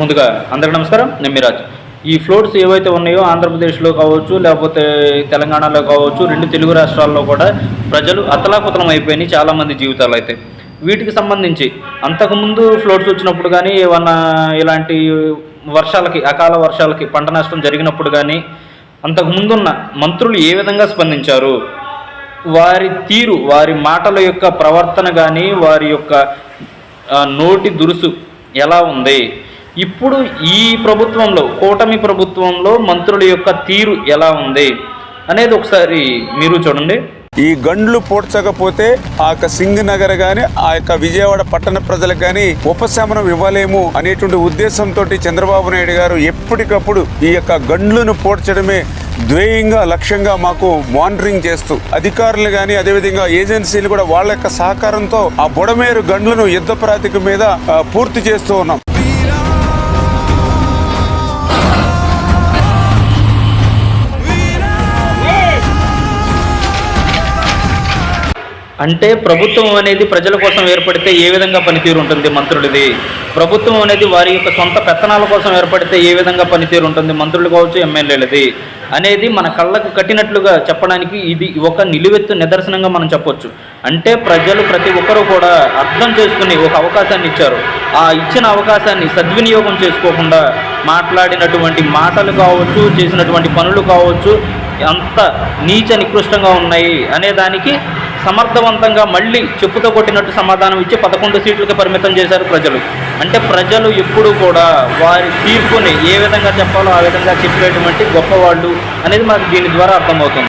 ముందుగా అందరికీ నమస్కారం. నేను మిరాజ్. ఈ ఫ్లోట్స్ ఏవైతే ఉన్నాయో ఆంధ్రప్రదేశ్లో కావచ్చు లేకపోతే తెలంగాణలో కావచ్చు రెండు తెలుగు రాష్ట్రాల్లో కూడా ప్రజలు అతలాకుతలం అయిపోయినాయి చాలామంది జీవితాలు అయితే. వీటికి సంబంధించి అంతకుముందు ఫ్లోట్స్ వచ్చినప్పుడు కానీ ఏమన్నా ఇలాంటి వర్షాలకి అకాల వర్షాలకి పంట నష్టం జరిగినప్పుడు కానీ అంతకుముందున్న మంత్రులు ఏ విధంగా స్పందించారు? వారి తీరు వారి మాటల యొక్క ప్రవర్తన కానీ వారి యొక్క నోటి దురుసు ఎలా ఉంది? ఇప్పుడు ఈ ప్రభుత్వంలో కూటమి ప్రభుత్వంలో మంత్రుల యొక్క తీరు ఎలా ఉంది అనేది ఒకసారి మీరు చూడండి. ఈ గండ్లు పోడ్చకపోతే ఆ యొక్క సింగ్ నగర్ గాని ఆ యొక్క విజయవాడ పట్టణ ప్రజలకు గాని ఉపశమనం ఇవ్వలేము అనేటువంటి ఉద్దేశంతో చంద్రబాబు నాయుడు గారు ఎప్పటికప్పుడు ఈ యొక్క గండ్లను పోడ్చడమే ధ్యేయంగా లక్ష్యంగా మాకు మానిటరింగ్ చేస్తూ అధికారులు కానీ అదేవిధంగా ఏజెన్సీలు కూడా వాళ్ళ యొక్క సహకారంతో ఆ బుడమేరు గండ్లను యుద్ధ ప్రాతిక మీద పూర్తి చేస్తూ ఉన్నాం. అంటే ప్రభుత్వం అనేది ప్రజల కోసం ఏర్పడితే ఏ విధంగా పనితీరు ఉంటుంది మంత్రులది? ప్రభుత్వం అనేది వారి యొక్క సొంత పెత్తనాల కోసం ఏర్పడితే ఏ విధంగా పనితీరు ఉంటుంది మంత్రులు కావచ్చు ఎమ్మెల్యేలది? అనేది మన కళ్ళకు కట్టినట్లుగా చెప్పడానికి ఇది ఒక నిలువెత్తు నిదర్శనంగా మనం చెప్పొచ్చు. అంటే ప్రజలు ప్రతి ఒక్కరూ కూడా అర్థం చేసుకుని ఒక అవకాశాన్ని ఇచ్చారు. ఆ ఇచ్చిన అవకాశాన్ని సద్వినియోగం చేసుకోకుండా మాట్లాడినటువంటి మాటలు కావచ్చు చేసినటువంటి పనులు కావచ్చు అంత నీచ నికృష్టంగా ఉన్నాయి అనే దానికి సమర్థవంతంగా మళ్ళీ చెప్పుతో కొట్టినట్టు సమాధానం ఇచ్చి పదకొండు సీట్లకు పరిమితం చేశారు ప్రజలు. అంటే ప్రజలు ఎప్పుడూ కూడా వారి తీర్పుని ఏ విధంగా చెప్పాలో ఆ విధంగా చెప్పేటువంటి గొప్పవాళ్ళు అనేది మనకు దీని ద్వారా అర్థమవుతుంది.